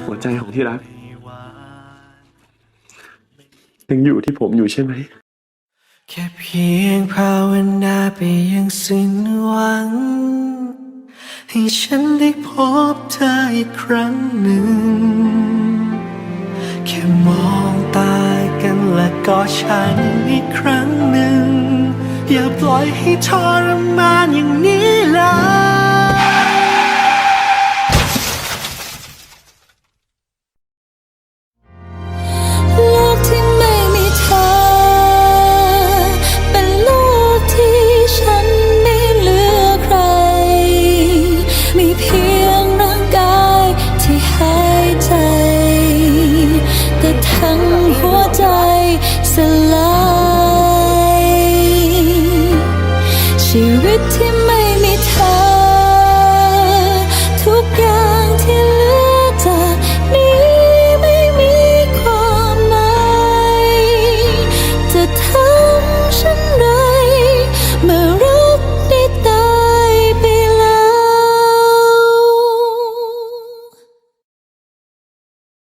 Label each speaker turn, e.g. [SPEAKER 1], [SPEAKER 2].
[SPEAKER 1] หัวใจของที่รัก ยังอยู่ที่ผมอยู่ใช่ไหม
[SPEAKER 2] แค่เพียงภาวนาไปยังสิ้นหวัง ให้ฉันได้พบเธออีกครั้งหนึ่ง แค่มองตากันและกอดฉันอีกครั้งหนึ่ง อย่าปล่อยให้ทรมานอย่างนี้เลย
[SPEAKER 3] ายชีวิตที่ไม่มีเธอ